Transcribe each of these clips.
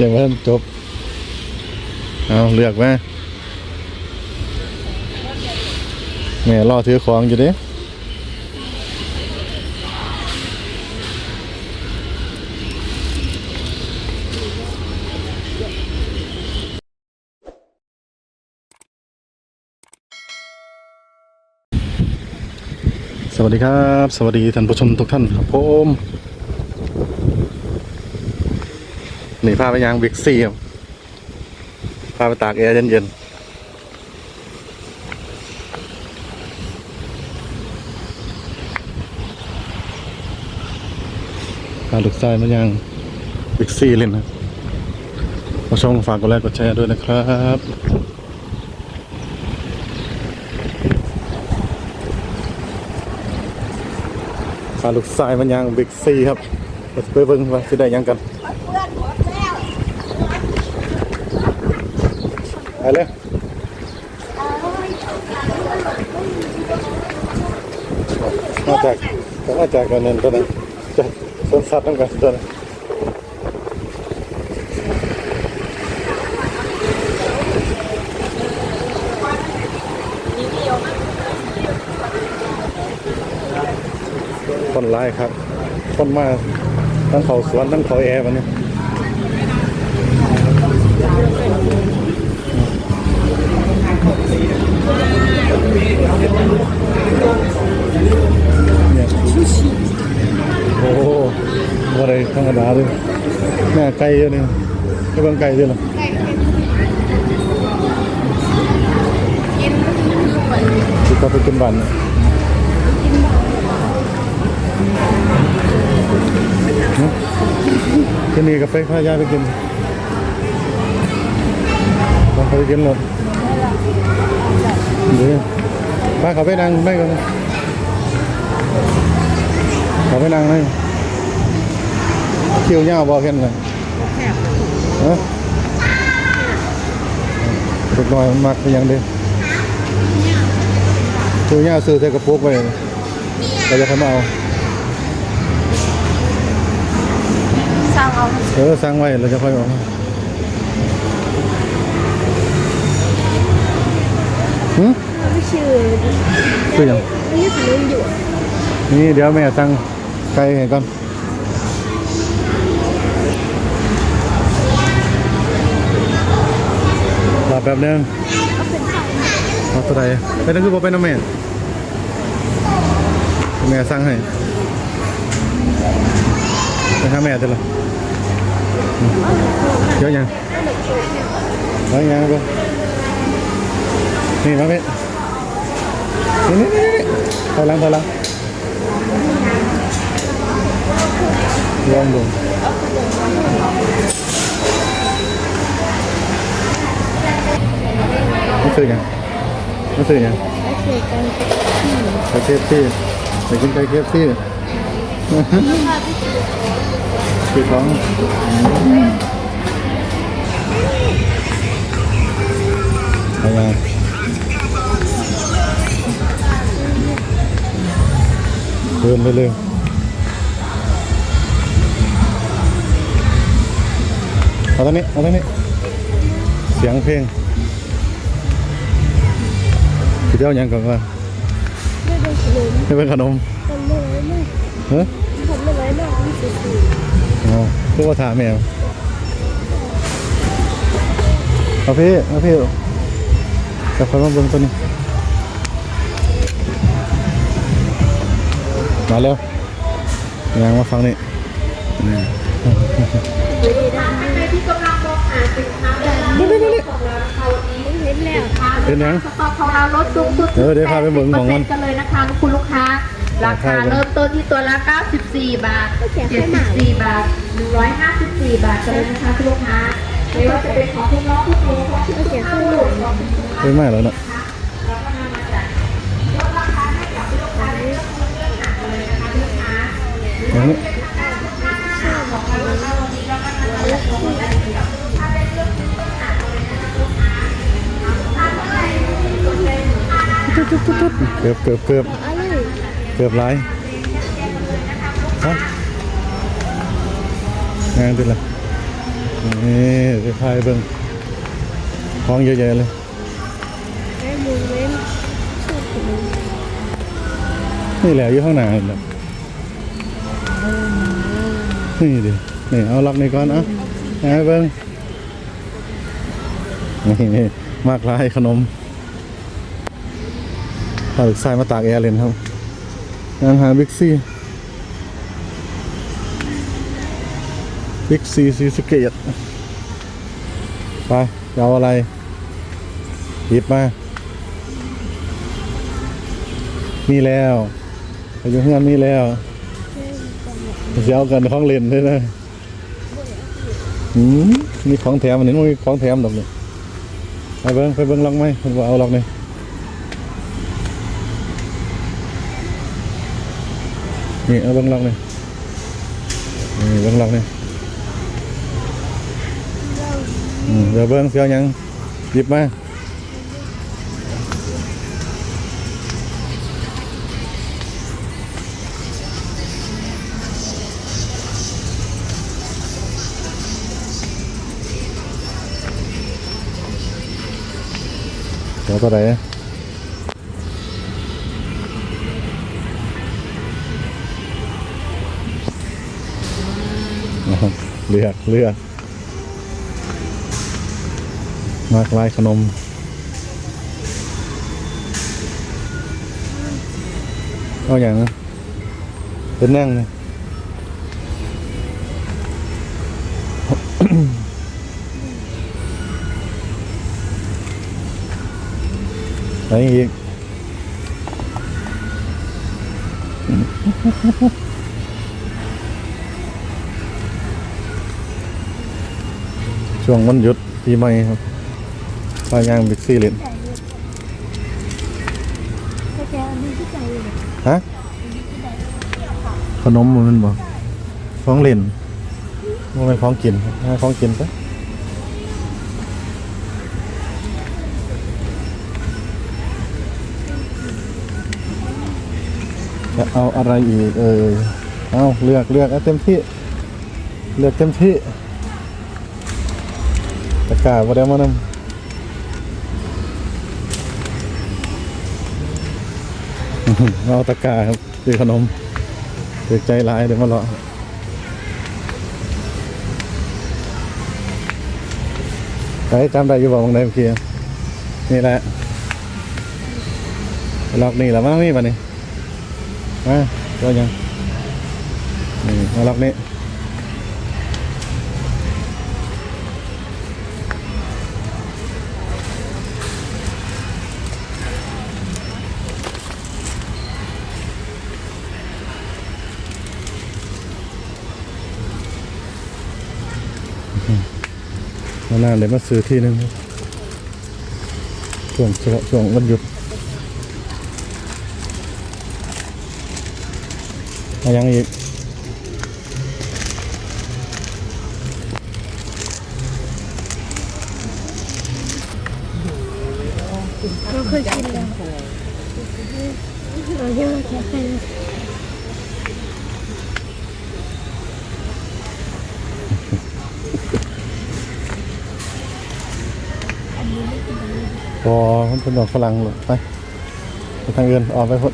ยังไม่ทันจบ เอาเลือกมาแม่รอถือของอยู่ดิสวัสดีครับ สวัสดีท่านผู้ชมทุกท่านครับผม นี่พาไปยางบิ๊กซีครับพาไปตากแอร์เย็นๆพาลูกชายมายางบิ๊กซีเล่นะมาชมฝากกดไลค์กดแชร์ด้วยนะครับพาลูกชายมันยังบิ๊กซีครับเราจะไปเบิ่งว่าสิได้ยังกันไป เลยมาจากมาจากกันนั่นตัวนั้นจากสวนสัตว์นั่นกันตัวนั้นคนร้ายครับคนมาทั้งเขาสวนทั้งเขาแอร์วันนี้เนี่ย โอ้โหอะไรธรรมดาเลยแม่ไก่เยอะนี่ไม่บิ่งไก่ด้วยหรอที่เขาไปกินบันเนี่ยที่นี่ก็ไปพายายไปกินลองไปกินหมด เดี๋ยวป้าเขาไปนั่งได้ก่อนนะเขาไปนั่งได้เที่ยวเงาบอกเห็นเลยฮะเด็กน้อยมันมักไปยังเดียวเที่ยวเงาซื้อใส่กระปุกไปเราจะทำเอาสร้างเอาเออสั่งไว้เราจะค่อยออกมา หืมไม่ชื่อคือหยังไม่ใช่ขนมอยู่นี่เดี๋ยวแม่สั่งไก่ให้ก่อนรอแป๊บนึงเอาตัวใดไปนั่นคือบ่ไปน้ำแม่แม่สั่งให้ไปหาแม่เถอะล่ะอืมเดี๋ยวยังเดี๋ยวยังบ่ นี่มาแม่นี่นี่นี่นี่ถอยหลังถอยหลังลองดูไม่ซื้อยังไม่ซื้อยังเคกันไก่เคฟซี่ไปกินไก่เคฟซี่คือของอะไร เดินไปเร็วเอาตรงนี้เอาตรงนี้ เสียงเพลงทีเดียวยังก่อนว่าไม่เป็นขนมไม่เป็นขนมทำไม่ร้ายมากเฮ้ยทำไม่ร้ายมากนี่สุดอ๋อคือว่าถามแมวเอาพี่เอาพี่จะคอยมาเบิ่งตัวนี้ มาเร็วยังมาฟังนี่นี่ที่กำลังมองหาสินค้าและร้านของเรานะคะวันนี้ๆเห็นแล้วเป็นยังสต็อกของเราลดสูงสุดเดี๋ยวเดี๋ยวพาไปเบิ่งของมัน10%กันเลยนะคะคุณลูกค้าราคาเริ่มต้นที่ตัวละ 94 บาท 74 บาท 154 บาทกันเลยนะคะคุณลูกค้าไม่ว่าจะเป็นของทุกน้องทุกคนของทุกคนของลูกของเป็นไม่แล้วเนาะ อย่างนี้เกือบเกือบเกือบอะไรเกือบไรฮะงานเป็นไรนี่ไปพายเบิ่งของเยอะแยะเลยแม่มูเว้นชอบขนมนี่แหละอยู่ข้างหน้านี่แหละ นี่ดินี่เอาล็อกนี่ก่อนเอาให้เบิ่งนี่มากลายขนมพาลูกชายมาตากแอร์เลนครับงานหาบิ๊กซี่บิ๊กซีซีสเกตไปเอาอะไร หยิบมามีแล้วไปยู่เฮือนมีแล้ว เสียเอากันของเล่นด้วยนะอืมมีของแถมอันนี้มันมีของแถมดอกนี่ไปเบิ้งไปเบิ้งลองไหมผมว่าเอาลองนี่นี่เอาเบิ้งลองนี่นี่เบิ้งลองนี่อืมเดี๋ยวเบิ้งเสียวยังหยิบมา เดี๋ยวตัวไหนะครับเลือกเลือกมากลายขนมเอาอย่างนะเป็นนั่งเล ยไหนอีกช่วงวันหยุดปีใหม่ครับพายางบิ๊กซีเลนก็แกอันนี้ที่ใจเลยฮะขนมมันบ่ของเล่นมันเป็นของกินหาของกินปะ จะเอาอะไรอีกเออเอาเลือกเลือกเอาเต็มที่ เลือกเต็มที่ตะก้าบ่ได้มานำเอาตะก้าครับซื้อขนมเดือใจร้ายเดี๋ยวมาเลาะไปจำได้อยู่บอกบางใดเมื่อกี้นี่แหละล็อกนี่แหละมั้งนี่ปะนี่ มาตัวยังนี่มาล็อกนี่มานานเลยมาซื้อที่นึงช่วงเฉพาะช่วงวันหยุด อายังอีกเราเคยกินแล้วเราเรียกว่าแคเฟ่พอมันเป็นดอกฝรั่งหรอกไปไปทางอื่นออกไปพด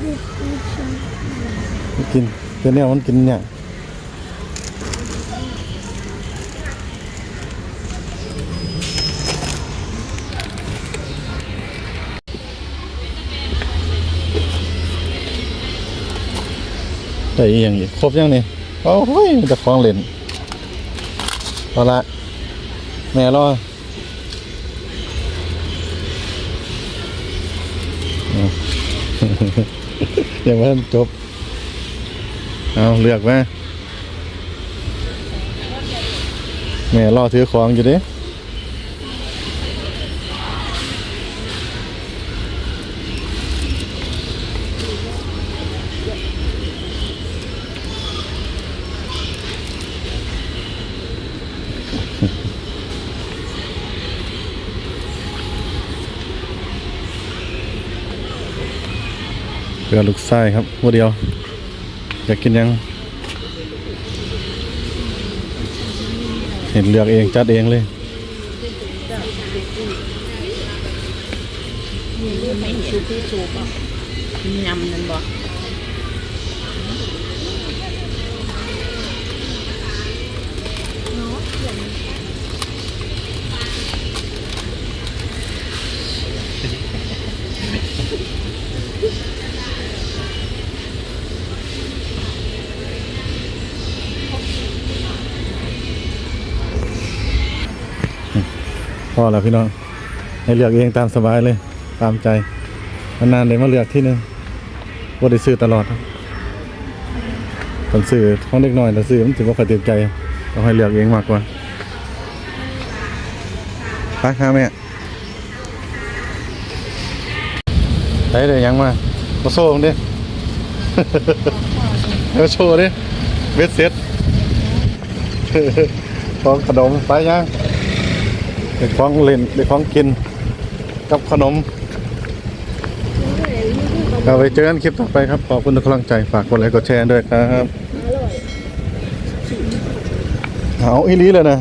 มัน กินเป็นเนี่ยมันกินเนี่ยแต่อย่างอีกครบยังนี่โอ้ยมันจะคล้องเล่นเอาละแม่รอยังไม่ทันจบ เอาเลือกมาแม่รอถือของอยู่ดิเพื่อลูกไส้ครับวัวเดียว อยากกินยัง เห็นเลือกเองจัดเองเลยไม่เห็นที่สูบอะยำนั่นบ่ อแล้วพี่น้องให้เลือกเองตามสบายเลย ตามใจนานๆเลยมาเลือกที่หนึงว่าได้ซื้อตลอดครับคนซื้อของเล็กน้อยแต่ซื้อมันถือว่าค่อเต็มใจต้องให้เลือกเองมากกว่าไปหาแม่ไปเลยยังมามาโซ่ดิมาโชว์ดิเวทเซ็ตของขนมไปยัง เด็กของเล่นเด็กของกินกับขนมเราไปเจอกันคลิปต่อไปครับ ขอบคุณทุกกำลังใจฝากกดไลค์กดแชร์ด้วยครับ เอาอีลีเลยนะ